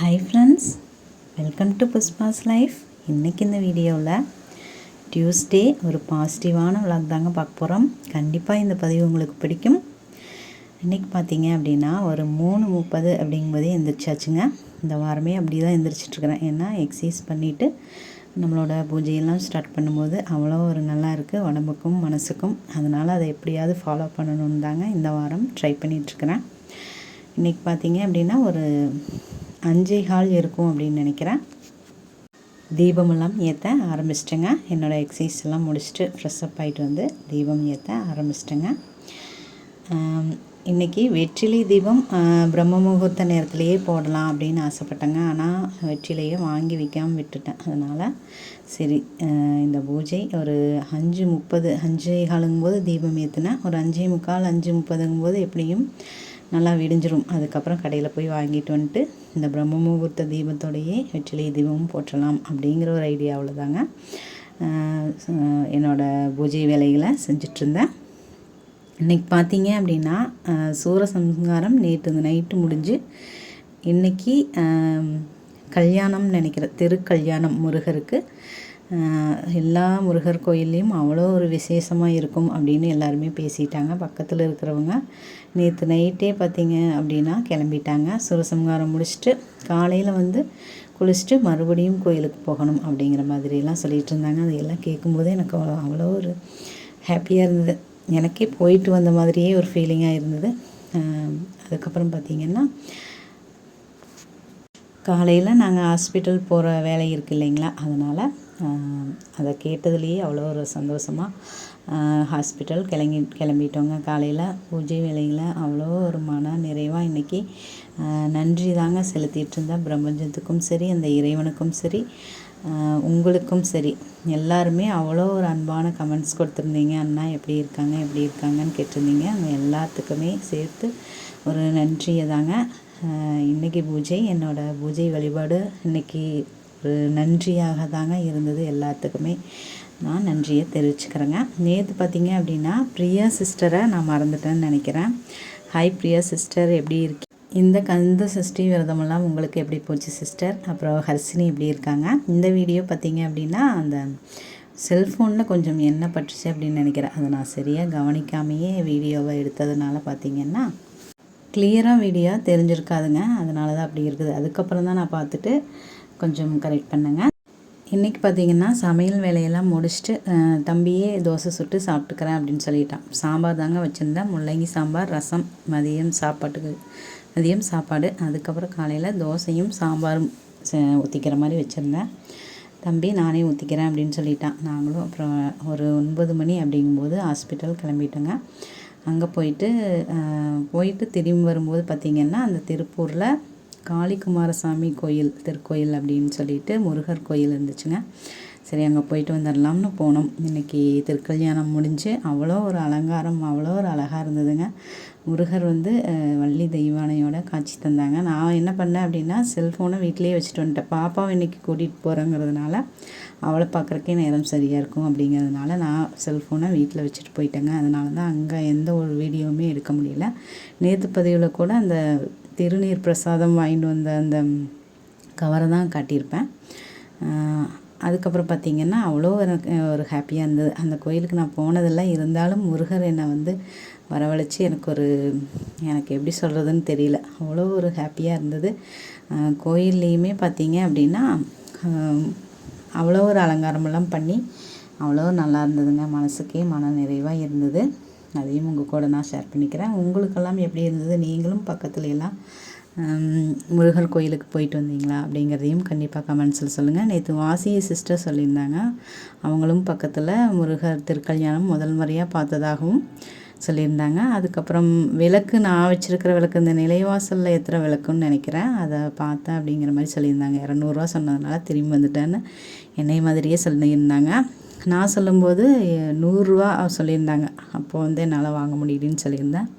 Hi friends welcome to Pushpa's life இன்றைக்கி இந்த வீடியோவில் டியூஸ்டே ஒரு பாசிட்டிவான விளாக் தாங்க பார்க்க போகிறோம் கண்டிப்பாக இந்த பதிவு உங்களுக்கு பிடிக்கும். இன்றைக்கி பார்த்தீங்க அப்படின்னா ஒரு மூணு முப்பது அப்படிங்கும்போதே எந்திரிச்சாச்சுங்க. இந்த வாரமே அப்படி தான் எந்திரிச்சிட்ருக்குறேன் ஏன்னா எக்ஸசைஸ் பண்ணிவிட்டு நம்மளோட பூஜையெல்லாம் ஸ்டார்ட் பண்ணும்போது அவ்வளோ ஒரு நல்லா இருக்குது உடம்புக்கும் மனசுக்கும். அதனால் அதை எப்படியாவது ஃபாலோ பண்ணணுன்னு தாங்க இந்த வாரம் ட்ரை பண்ணிகிட்ருக்கிறேன் இன்றைக்கி பார்த்தீங்க அப்படின்னா ஒரு அஞ்சே கால் இருக்கும் அப்படின்னு நினைக்கிறேன். தீபமெல்லாம் ஏற்ற ஆரம்பிச்சிட்டேங்க. என்னோடய எக்ஸசைஸ் எல்லாம் முடிச்சுட்டு ஃப்ரெஷ் அப் ஆகிட்டு வந்து தீபம் ஏற்ற ஆரம்பிச்சிட்டேங்க. இன்றைக்கி வெற்றிலை தீபம் பிரம்ம முகூர்த்த நேரத்திலேயே போடலாம் அப்படின்னு ஆசைப்பட்டேங்க. ஆனால் வெற்றிலையை வாங்கி வைக்காமல் விட்டுட்டேன். அதனால் சரி இந்த பூஜை ஒரு அஞ்சு முப்பது அஞ்சு காலுங்கும்போது தீபம் ஏற்றினேன் ஒரு அஞ்சே முக்கால் அஞ்சு முப்பதுங்கும்போது எப்படியும் நல்லா விடிஞ்சிரும். அதுக்கப்புறம் கடையில் போய் வாங்கிட்டு வந்துட்டு இந்த பிரம்ம முகூர்த்த தீபத்தோடையே வெற்றிலை தீபமும் போற்றலாம் அப்படிங்கிற ஒரு ஐடியாவில் தாங்க என்னோடய என்னோட பூஜை வேலைகளை செஞ்சிட்ருந்தேன். இன்றைக்கி பார்த்தீங்க அப்படின்னா சூரசம்ஹாரம் நேற்று நைட்டு முடிஞ்சு இன்றைக்கி கல்யாணம் நினைக்கிற கல்யாணம் முருகருக்கு. எல்லா முருகர் கோயில்லையும் அவ்வளோ ஒரு விசேஷமாக இருக்கும் அப்படின்னு எல்லாருமே பேசிட்டாங்க. பக்கத்தில் இருக்கிறவங்க நேற்று நைட்டே பார்த்தீங்க அப்படின்னா கிளம்பிட்டாங்க. சுரசம்காரம் முடிச்சுட்டு காலையில் வந்து குளிச்சுட்டு மறுபடியும் கோயிலுக்கு போகணும் அப்படிங்கிற மாதிரிலாம் சொல்லிகிட்டு இருந்தாங்க. அதையெல்லாம் கேட்கும்போது எனக்கு அவ்வளோ அவ்வளோ ஒரு ஹாப்பியாக இருந்தது. எனக்கே போயிட்டு வந்த மாதிரியே ஒரு ஃபீலிங்காக இருந்தது. அதுக்கப்புறம் பார்த்திங்கன்னா காலையில் நாங்கள் ஹாஸ்பிட்டல் போகிற வேலை இருக்குது இல்லைங்களா? அதனால் அதை கேட்டதுலேயே அவ்வளோ ஒரு சந்தோஷமாக ஹாஸ்பிட்டல் கிளம்பி கிளம்பிட்டோங்க. காலையில் பூஜை வேலையில் அவ்வளோ ஒரு மன நிறைவாக இன்றைக்கி நன்றி தாங்க செலுத்திட்டு இருந்தேன் பிரபஞ்சத்துக்கும் சரி அந்த இறைவனுக்கும் சரி உங்களுக்கும் சரி எல்லாருமே அவ்வளோ ஒரு அன்பான கமெண்ட்ஸ் கொடுத்துருந்தீங்க. அண்ணா எப்படி இருக்காங்க எப்படி இருக்காங்கன்னு கேட்டிருந்தீங்க. அவங்க எல்லாத்துக்குமே சேர்த்து ஒரு நன்றியை தாங்க. இன்றைக்கி பூஜை என்னோடய பூஜை வழிபாடு இன்றைக்கி ஒரு நன்றியாக தாங்க இருந்தது எல்லாத்துக்குமே. நான் நன்றியை தெரிவிச்சுக்கிறேங்க. நேற்று பார்த்தீங்க அப்படின்னா பிரியா சிஸ்டரை நான் மறந்துட்டேன்னு நினைக்கிறேன். ஹாய் பிரியா சிஸ்டர் எப்படி இருக்கீங்க இந்த கந்த சஷ்டி விரதமெல்லாம் உங்களுக்கு எப்படி போச்சு சிஸ்டர் அப்புறம் ஹர்ஷினி எப்படி இருக்காங்க? இந்த வீடியோ பார்த்தீங்க அப்படின்னா அந்த செல்ஃபோனில் கொஞ்சம் என்ன பட்டுச்சு அப்படின்னு நினைக்கிறேன். அதை நான் சரியாக கவனிக்காமையே வீடியோவை எடுத்ததுனால பார்த்தீங்கன்னா கிளியராக வீடியோ தெரிஞ்சிருக்காதுங்க. அதனால தான் அப்படி இருக்குது. அதுக்கப்புறம் தான் நான் பார்த்துட்டு கொஞ்சம் கரெக்ட் பண்ணேங்க. இன்றைக்கி பார்த்தீங்கன்னா சமையல் வேலையெல்லாம் முடிச்சுட்டு தம்பியே தோசை சுட்டு சாப்பிட்டுக்கிறேன் அப்படின்னு சொல்லிட்டான். சாம்பார் தாங்க வச்சுருந்தேன். முள்ளங்கி சாம்பார் ரசம் மதியம் சாப்பாட்டுக்கு மதியம் சாப்பாடு. அதுக்கப்புறம் காலையில் தோசையும் சாம்பாரும் ஊற்றிக்கிற மாதிரி வச்சுருந்தேன். தம்பி நானே ஊற்றிக்கிறேன் அப்படின்னு சொல்லிட்டான். நாங்களும் அப்புறம் ஒரு ஒன்பது மணி அப்படிங்கும்போது ஹாஸ்பிட்டல் கிளம்பிட்டோங்க. அங்கே போயிட்டு போயிட்டு திரும்பி வரும்போது பார்த்திங்கன்னா அந்த திருப்பூரில் காளிக்குமாரசாமி கோயில் திருக்கோயில் அப்படின்னு சொல்லிட்டு முருகர் கோயில் இருந்துச்சுங்க. சரி அங்கே போயிட்டு வந்துடலாம்னு போனோம். இன்றைக்கி திருக்கல்யாணம் முடிஞ்சு அவ்வளோ ஒரு அலங்காரம் அவ்வளோ ஒரு அழகாக இருந்ததுங்க. முருகர் வந்து வள்ளி தெய்வானையோட காட்சி தந்தாங்க. நான் என்ன பண்ணேன் அப்படின்னா செல்ஃபோனை வீட்டிலேயே வச்சுட்டு வந்துட்டேன். பாப்பாவை இன்றைக்கி கூட்டிகிட்டு போகிறேங்கிறதுனால அவளை பார்க்குறக்கே நேரம் சரியாக இருக்கும் அப்படிங்கிறதுனால நான் செல்ஃபோனை வீட்டில் வச்சுட்டு போயிட்டேங்க. அதனால தான் அங்கே எந்த ஒரு வீடியோவுமே எடுக்க முடியல. நேற்று பதிவில் கூட அந்த திருநீர் பிரசாதம் வாங்கிட்டு வந்த அந்த கவரை தான் காட்டியிருப்பேன். அதுக்கப்புறம் பார்த்திங்கன்னா அவ்வளோ எனக்கு ஒரு ஹாப்பியாக இருந்தது. அந்த கோயிலுக்கு நான் போனதெல்லாம் இருந்தாலும் முருகர் என்னை வந்து வரவழைச்சி எனக்கு ஒரு எனக்கு எப்படி சொல்கிறதுன்னு தெரியல. அவ்வளோ ஒரு ஹாப்பியாக இருந்தது. கோயில்லையுமே பார்த்தீங்க அப்படின்னா அவ்வளோ ஒரு அலங்காரமெல்லாம் பண்ணி அவ்வளோ நல்லா இருந்ததுங்க. மனசுக்கே மன நிறைவாக இருந்தது. அதையும் உங்கள் கூட நான் ஷேர் பண்ணிக்கிறேன். உங்களுக்கெல்லாம் எப்படி இருந்தது? நீங்களும் பக்கத்துல எல்லாம் ஹம், முருகர் கோயிலுக்கு போயிட்டு வந்தீங்களா? அப்படிங்கிறதையும் கண்டிப்பாக கமெண்ட்ஸில் சொல்லுங்கள் நேற்று வாசிய சிஸ்டர் சொல்லியிருந்தாங்க. அவங்களும் பக்கத்தில் முருகர் திருக்கல்யாணம் முதல் முறையாக பார்த்ததாகவும் சொல்லியிருந்தாங்க. அதுக்கப்புறம் விளக்கு நான் வச்சுருக்கிற விளக்கு இந்த நிலைவாசலில் ஏற்றுற விளக்குன்னு நினைக்கிறேன். அதை பார்த்தேன் அப்படிங்கிற மாதிரி சொல்லியிருந்தாங்க. இரநூறுவா சொன்னதுனால திரும்பி வந்துட்டேன்னு என்னை மாதிரியே சொல்லியிருந்தாங்க. நான் சொல்லும்போது நூறுரூவா சொல்லியிருந்தாங்க. அப்போது வந்து என்னால் வாங்க முடியலன்னு சொல்லியிருந்தேன்.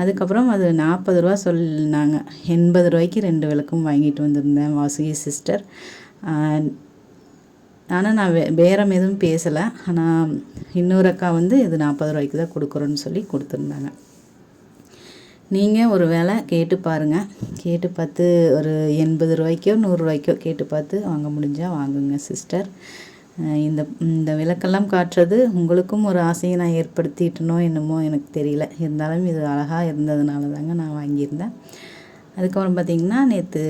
அதுக்கப்புறம் அது நாற்பது ரூபா சொன்னாங்க எண்பது ரூபாய்க்கு ரெண்டு விளக்கும் வாங்கிட்டு வந்திருந்தேன் வாசுகி சிஸ்டர். ஆனால் நான் வே பேரம் எதுவும் பேசலை. ஆனால் இன்னொரு அக்கா வந்து இது நாற்பது ரூபாய்க்கு தான் கொடுக்குறோன்னு சொல்லி கொடுத்துருந்தாங்க. நீங்கள் ஒரு வேலை கேட்டு பாருங்கள் கேட்டு பார்த்து ஒரு எண்பது ரூபாய்க்கோ நூறுரூவாய்க்கோ கேட்டு பார்த்து வாங்க முடிஞ்சால் வாங்குங்க சிஸ்டர். இந்த இந்த விளக்கெல்லாம் காட்டுறது உங்களுக்கும் ஒரு ஆசையை நான் ஏற்படுத்திட்டனோ என்னமோ எனக்கு தெரியல. இருந்தாலும் இது அழகாக இருந்ததுனால தாங்க நான் வாங்கியிருந்தேன். அதுக்கப்புறம் பார்த்திங்கன்னா நேற்று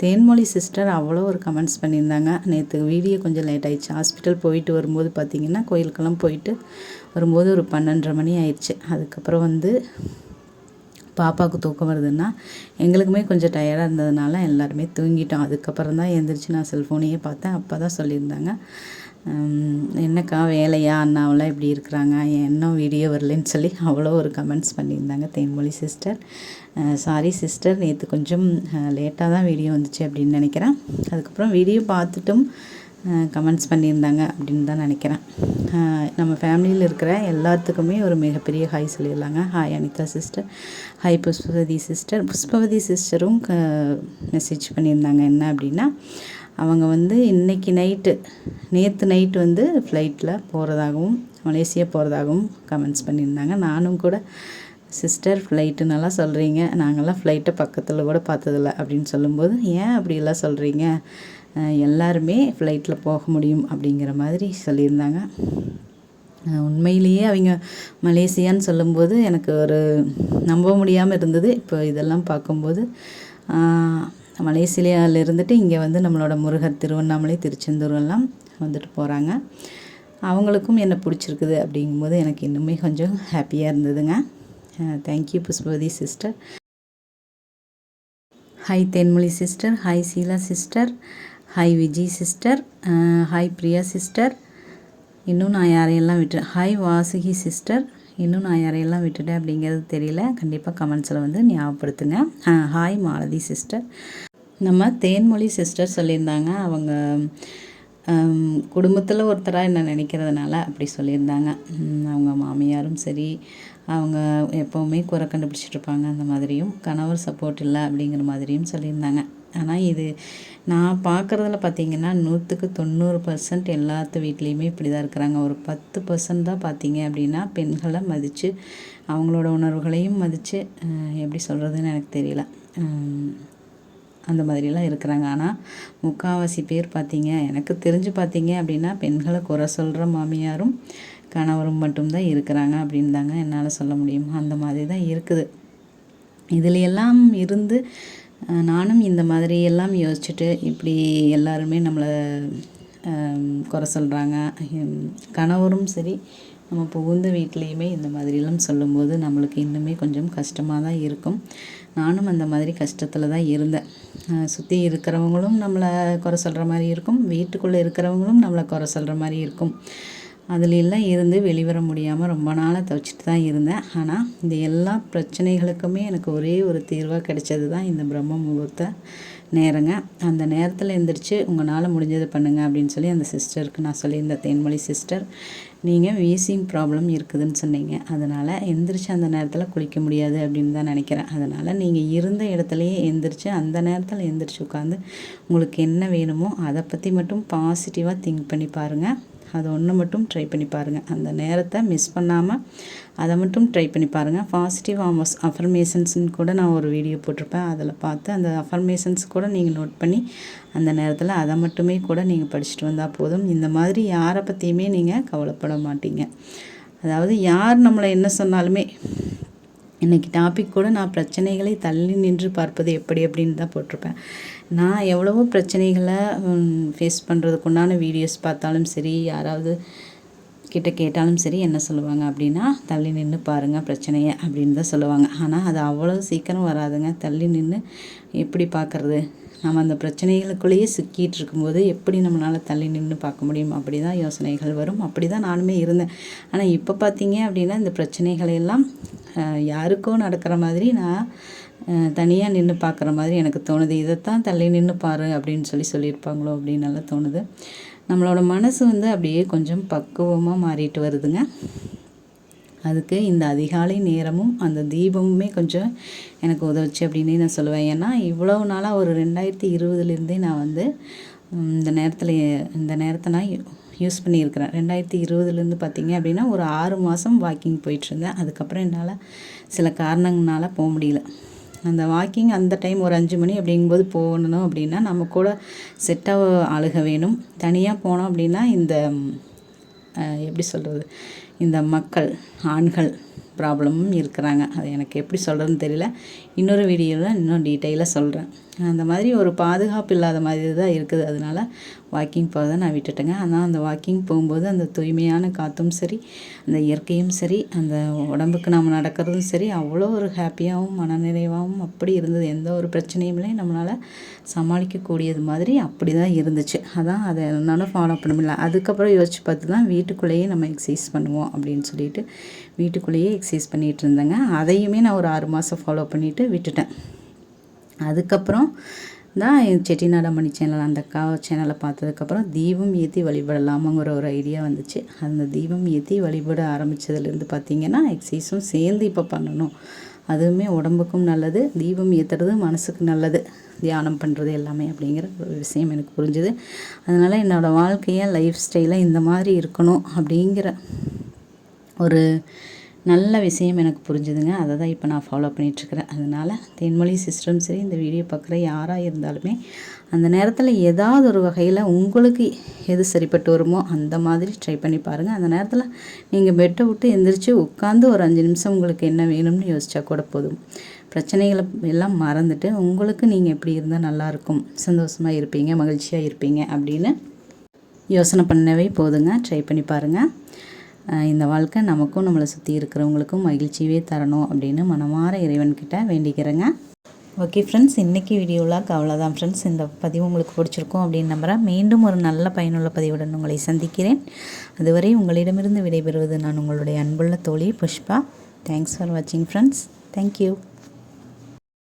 தேன்மொழி சிஸ்டர் அவ்வளோ ஒரு கமெண்ட்ஸ் பண்ணியிருந்தாங்க. நேற்று வீடியோ கொஞ்சம் லேட் ஆயிடுச்சு. ஹாஸ்பிட்டல் போயிட்டு வரும்போது பார்த்திங்கன்னா கோயிலுக்கெல்லாம் போயிட்டு வரும்போது ஒரு பன்னெண்டரை மணி ஆயிடுச்சு. அதுக்கப்புறம் வந்து பாப்பாவுக்கு தூக்கம் வருதுன்னா எங்களுக்குமே கொஞ்சம் டயர்டாக இருந்ததுனால எல்லாருமே தூங்கிட்டோம். அதுக்கப்புறம் தான் எழுந்திரிச்சு நான் செல்ஃபோனையே பார்த்தேன். அப்போ தான் சொல்லியிருந்தாங்க என்னக்கா வேலையா? அண்ணாவெல்லாம் இப்படி இருக்கிறாங்க. இன்னும் வீடியோ வரலன்னு சொல்லி அவ்வளோ ஒரு கமெண்ட்ஸ் பண்ணியிருந்தாங்க தேன்மொழி சிஸ்டர் சாரி சிஸ்டர் நேற்று கொஞ்சம் லேட்டாக தான் வீடியோ வந்துச்சு அப்படின்னு நினைக்கிறேன். அதுக்கப்புறம் வீடியோ பார்த்துட்டும் கமெண்ட்ஸ் பண்ணியிருந்தாங்க அப்படின்னு தான் நினைக்கிறேன். நம்ம ஃபேமிலியில் இருக்கிற எல்லாத்துக்குமே ஒரு மிகப்பெரிய hi சொல்லிடலாங்க. Hi Anita sister hi Pushpavathi sister Pushpavathi சிஸ்டரும் க மெசேஜ் பண்ணியிருந்தாங்க. என்ன அப்படின்னா அவங்க வந்து இன்றைக்கி நைட்டு நேற்று நைட்டு வந்து ஃப்ளைட்டில் போகிறதாகவும் மலேசியா போகிறதாகவும் கமெண்ட்ஸ் பண்ணியிருந்தாங்க. நானும் கூட சிஸ்டர் ஃப்ளைட்டு நல்லா சொல்கிறீங்க நாங்கள்லாம் ஃப்ளைட்டை பக்கத்தில் கூட பார்த்ததில்ல. அப்படின்னு சொல்லும்போது ஏன் அப்படியெல்லாம் சொல்கிறீங்க எல்லாருமே ஃப்ளைட்டில் போக முடியும் அப்படிங்கிற மாதிரி சொல்லியிருந்தாங்க. உண்மையிலேயே அவங்க மலேசியான்னு சொல்லும்போது எனக்கு ஒரு நம்ப முடியாமல் இருந்தது. இப்போ இதெல்லாம் பார்க்கும்போது மலேசியாவில் இருந்துட்டு இங்கே வந்து நம்மளோட முருகர் திருவண்ணாமலை திருச்செந்தூர் எல்லாம் வந்துட்டு போகிறாங்க அவங்களுக்கும் என்ன பிடிச்சிருக்குது அப்படிங்கும்போது எனக்கு இன்னுமே கொஞ்சம் ஹாப்பியாக இருந்ததுங்க. Thank you Pushpavathi sister hi Thenmozhi sister hi Sheela sister hi Vijay sister hi Priya sister இன்னும் நான் யாரையெல்லாம் விட்டு ஹாய் வாசுகி சிஸ்டர் இன்னும் நான் யாரையெல்லாம் விட்டுட்டேன் அப்படிங்கிறது தெரியல. கண்டிப்பாக கமெண்ட்ஸில் வந்து ஞாபகப்படுத்துங்க. ஹாய் மாலதி சிஸ்டர் நம்ம தேன்மொழி சிஸ்டர் சொல்லியிருந்தாங்க. அவங்க குடும்பத்தில் ஒருத்தராக என்ன நினைக்கிறதுனால அப்படி சொல்லியிருந்தாங்க. அவங்க மாமியாரும் சரி. அவங்க எப்போவுமே குறை கண்டுபிடிச்சிட்ருப்பாங்க அந்த மாதிரியும். கணவர் சப்போர்ட் இல்லை அப்படிங்கிற மாதிரியும் சொல்லியிருந்தாங்க. ஆனால் இது நான் பார்க்குறதுல பார்த்திங்கன்னா நூற்றுக்கு தொண்ணூறு பர்சன்ட் எல்லாத்து வீட்லேயுமே இப்படி தான் இருக்கிறாங்க. ஒரு பத்து பர்சன்ட் தான் பார்த்தீங்க அப்படின்னா பெண்களை மதித்து அவங்களோட உணர்வுகளையும் மதித்து எப்படி சொல்கிறதுன்னு எனக்கு தெரியல. அந்த மாதிரிலாம் இருக்கிறாங்க. ஆனால் முக்கால்வாசி பேர் பார்த்தீங்க எனக்கு தெரிஞ்சு பார்த்தீங்க அப்படின்னா பெண்களை குறை சொல்கிற மாமியாரும் கணவரும் மட்டும்தான் இருக்கிறாங்க அப்படின்னு தாங்க என்னால் சொல்ல முடியும். அந்த மாதிரி தான் இருக்குது. இதில் எல்லாம் இருந்து நானும் இந்த மாதிரி எல்லாம் யோசிச்சுட்டு இப்படி எல்லாருமே நம்மளை குறை சொல்கிறாங்க கணவரும் சரி நம்ம புகுந்த வீட்லேயுமே இந்த மாதிரிலாம் சொல்லும்போது நம்மளுக்கு இன்னுமே கொஞ்சம் கஷ்டமாக தான் இருக்கும். நானும் அந்த மாதிரி கஷ்டத்தில் தான் இருந்தேன். சுற்றி இருக்கிறவங்களும் நம்மளை குறை சொல்கிற மாதிரி இருக்கும் வீட்டுக்குள்ளே இருக்கிறவங்களும் நம்மளை குறை சொல்கிற மாதிரி இருக்கும். அதிலெல்லாம் இருந்து வெளிவர முடியாமல் ரொம்ப நாளாக தவிச்சிட்டு தான் இருந்தேன். ஆனால் இந்த எல்லா பிரச்சனைகளுக்குமே எனக்கு ஒரே ஒரு தீர்வாக கிடைச்சது தான் இந்த பிரம்ம முகூர்த்த நேரங்க. அந்த நேரத்தில் எந்திரிச்சு உங்களால் முடிஞ்சதை பண்ணுங்கள் அப்படின்னு சொல்லி அந்த சிஸ்டருக்கு நான் சொல்லியிருந்தேன். தேன்மொழி சிஸ்டர் நீங்கள் வீசிங் ப்ராப்ளம் இருக்குதுன்னு சொன்னீங்க. அதனால் எந்திரிச்சு அந்த நேரத்தில் குளிக்க முடியாது அப்படின்னு தான் நினைக்கிறேன். அதனால் நீங்கள் இருந்த இடத்துலையே எந்திரிச்சு அந்த நேரத்தில் எந்திரிச்சு உட்காந்து உங்களுக்கு என்ன வேணுமோ அதை பற்றி மட்டும் பாசிட்டிவாக திங்க் பண்ணி பாருங்கள் அது ஒன்று மட்டும் ட்ரை பண்ணி பாருங்கள் அந்த நேரத்தை மிஸ் பண்ணாமல் அதை மட்டும் ட்ரை பண்ணி பாருங்கள் பாசிட்டிவ் ஆமஸ் அஃபர்மேஷன்ஸ்னு கூட நான் ஒரு வீடியோ போட்டிருப்பேன். அதில் பார்த்து அந்த அஃபர்மேஷன்ஸ் கூட நீங்கள் நோட் பண்ணி அந்த நேரத்தில் அதை மட்டுமே கூட நீங்கள் படிச்சுட்டு வந்தால் போதும். இந்த மாதிரி யாரை பற்றியுமே நீங்கள் கவலைப்பட மாட்டீங்க. அதாவது யார் நம்மளை என்ன சொன்னாலுமே இன்றைக்கி டாபிக் கூட நான் பிரச்சனைகளை தள்ளி நின்று பார்ப்பது எப்படி அப்படின்னு தான் போட்டிருப்பேன். நான் எவ்வளவோ பிரச்சனைகளை ஃபேஸ் பண்ணுறதுக்கு உண்டான வீடியோஸ் பார்த்தாலும் சரி யாராவது கிட்ட கேட்டாலும் சரி என்ன சொல்லுவாங்க அப்படின்னா தள்ளி நின்று பாருங்கள் பிரச்சனையை அப்படின்னு தான் சொல்லுவாங்க. ஆனால் அது அவ்வளோ சீக்கிரம் வராதுங்க. தள்ளி நின்று எப்படி பார்க்குறது? நம்ம அந்த பிரச்சனைகளுக்குள்ளேயே சிக்கிட்டு இருக்கும்போது எப்படி நம்மளால் தள்ளி நின்று பார்க்க முடியும்? அப்படி தான் யோசனைகள் வரும். அப்படி தான் நானுமே இருந்தேன். ஆனால் இப்போ பார்த்தீங்க அப்படின்னா இந்த பிரச்சனைகளை எல்லாம் யாருக்கோ நடக்கிற மாதிரி நான் தனியாக நின்று பார்க்குற மாதிரி எனக்கு தோணுது. இதைத்தான் தள்ளி நின்று பாரு அப்படின்னு சொல்லி சொல்லியிருப்பாங்களோ அப்படின்னு நல்லா தோணுது. நம்மளோட மனசு வந்து அப்படியே கொஞ்சம் பக்குவமாக மாறிட்டு வருதுங்க. அதுக்கு இந்த அதிகாலை நேரமும் அந்த தீபமுமே கொஞ்சம் எனக்கு உதவுச்சு அப்படின்னு நான் சொல்லுவேன். ஏன்னா இவ்வளோ நாளாக ஒரு ரெண்டாயிரத்தி இருபதுலேருந்தே நான் வந்து இந்த நேரத்தில் இந்த நேரத்தை நான் யூஸ் பண்ணியிருக்கிறேன். ரெண்டாயிரத்தி இருபதுலேருந்து பார்த்தீங்க அப்படின்னா ஒரு ஆறு மாதம் வாக்கிங் போயிட்டுருந்தேன். அதுக்கப்புறம் என்னால் சில காரணங்களால போக முடியல. அந்த வாக்கிங் அந்த டைம் ஒரு அஞ்சு மணி அப்படிங்கும்போது போகணும் அப்படின்னா நம்ம கூட செட்டாக ஆளுக வேணும். தனியாக போனோம் அப்படின்னா இந்த எப்படி சொல்கிறது இந்த மக்கள் ஆண்கள் ப்ராப்ளமும் இருக்கிறாங்க. அது எனக்கு எப்படி சொல்கிறதுன்னு தெரியல. இன்னொரு வீடியோவில் இன்னும் டீட்டெயிலாக சொல்கிறேன் அந்த மாதிரி ஒரு பாதுகாப்பு இல்லாத மாதிரி தான் இருக்குது. அதனால வாக்கிங் போகிறத நான் விட்டுட்டேங்க. ஆனால் அந்த வாக்கிங் போகும்போது அந்த தூய்மையான காற்றும் சரி அந்த இயற்கையும் சரி அந்த உடம்புக்கு நம்ம நடக்கிறதும் சரி அவ்வளோ ஒரு ஹாப்பியாகவும் மனநிறைவாகவும் அப்படி இருந்தது. எந்த ஒரு பிரச்சனையுமே நம்மளால் சமாளிக்கக்கூடியது மாதிரி அப்படி தான் இருந்துச்சு. அதான் அதை என்னால் ஃபாலோ பண்ண முடியல. அதுக்கப்புறம் யோசிச்சு பார்த்து தான் வீட்டுக்குள்ளேயே நம்ம எக்ஸசைஸ் பண்ணுவோம் அப்படின்னு சொல்லிட்டு வீட்டுக்குள்ளேயே எக்ஸசைஸ் பண்ணிகிட்டு இருந்தேங்க. அதையுமே நான் ஒரு ஆறு மாதம் ஃபாலோ பண்ணிவிட்டு விட்டுட்டேன். அதுக்கப்புறம் தான் என் செட்டிநாடமணி சேனல் அந்த அக்கா சேனலை பார்த்ததுக்கப்புறம் தீபம் ஏற்றி வழிபடலாமாங்கிற ஒரு ஐடியா வந்துச்சு. அந்த தீபம் ஏற்றி வழிபட ஆரம்பித்ததுலேருந்து பார்த்தீங்கன்னா எக்ஸசைஸும் சேர்ந்து இப்போ பண்ணணும். அதுவுமே உடம்புக்கும் நல்லது தீபம் ஏற்றுறது மனசுக்கு நல்லது. தியானம் பண்ணுறது எல்லாமே அப்படிங்கிற ஒரு விஷயம் எனக்கு புரிஞ்சுது. அதனால் என்னோடய வாழ்க்கையை லைஃப் ஸ்டைலாக இந்த மாதிரி இருக்கணும் அப்படிங்கிற ஒரு நல்ல விஷயம் எனக்கு புரிஞ்சுதுங்க. அதை தான் இப்போ நான் ஃபாலோ பண்ணிகிட்ருக்கிறேன் அதனால் தென்மொழி சிஸ்டம் சரி இந்த வீடியோ பார்க்குற யாராக இருந்தாலுமே அந்த நேரத்தில் ஏதாவது ஒரு வகையில் உங்களுக்கு எது சரிப்பட்டு வருமோ அந்த மாதிரி ட்ரை பண்ணி பாருங்கள் அந்த நேரத்தில் நீங்கள் பெட்டை விட்டு எந்திரிச்சு உட்காந்து ஒரு அஞ்சு நிமிஷம் உங்களுக்கு என்ன வேணும்னு யோசிச்சா கூட போதும். பிரச்சனைகளை எல்லாம் மறந்துட்டு உங்களுக்கு நீங்கள் எப்படி இருந்தால் நல்லாயிருக்கும் சந்தோஷமாக இருப்பீங்க மகிழ்ச்சியாக இருப்பீங்க அப்படின்னு யோசனை பண்ணவே போதுங்க. ட்ரை பண்ணி பாருங்கள் இந்த வாழ்க்கை நமக்கும் நம்மளை சுற்றி இருக்கிறவங்களுக்கும் மகிழ்ச்சியவே தரணும் அப்படின்னு மனமாற இறைவன்கிட்ட வேண்டிக்கிறேங்க. ஓகே ஃப்ரெண்ட்ஸ் இன்றைக்கி வீடியோவில் அவ்வளோதான் ஃப்ரெண்ட்ஸ் இந்த பதிவு உங்களுக்கு பிடிச்சிருக்கும் அப்படின்னு நம்புகிறேன் மீண்டும் ஒரு நல்ல பயனுள்ள பதிவுடன் உங்களை சந்திக்கிறேன். அதுவரை உங்களிடமிருந்து விடைபெறுவது நான் உங்களுடைய அன்புள்ள தோழி புஷ்பா. தேங்க்ஸ் ஃபார் வாட்சிங் ஃப்ரெண்ட்ஸ் தேங்க்யூ